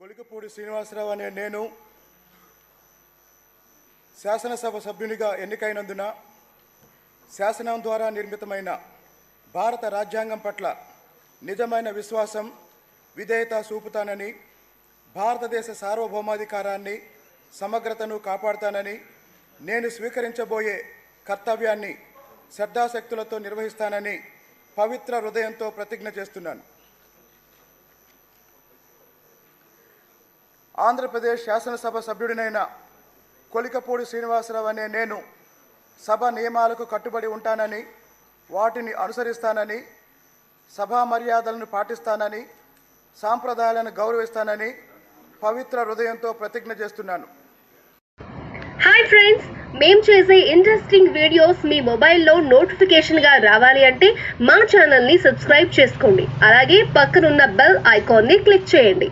కొలికపూడి శ్రీనివాసరావు అనే నేను శాసనసభ సభ్యునిగా ఎన్నికైనందున శాసనం ద్వారా నిర్మితమైన భారత రాజ్యాంగం పట్ల నిజమైన విశ్వాసం విధేయత చూపుతానని భారతదేశ సార్వభౌమాధికారాన్ని సమగ్రతను కాపాడుతానని నేను స్వీకరించబోయే కర్తవ్యాన్ని శ్రద్ధాశక్తులతో నిర్వహిస్తానని పవిత్ర హృదయంతో ప్రతిజ్ఞ చేస్తున్నాను. ఆంధ్రప్రదేశ్ శాసనసభ సభ్యుడినైన కొలికపూడి శ్రీనివాసరావు అనే నేను సభ నియమాలకు కట్టుబడి ఉంటానని వాటిని అనుసరిస్తానని సభా మర్యాదలను పాటిస్తానని సాంప్రదాయాలను గౌరవిస్తానని పవిత్ర హృదయంతో ప్రతిజ్ఞ చేస్తున్నాను. హాయ్ ఫ్రెండ్స్ మేము చేసే ఇంట్రెస్టింగ్ వీడియోస్ మీ మొబైల్లో నోటిఫికేషన్గా రావాలి అంటే మా ఛానల్ని సబ్స్క్రైబ్ చేసుకోండి. అలాగే పక్కనున్న బెల్ ఐకాన్ని క్లిక్ చేయండి.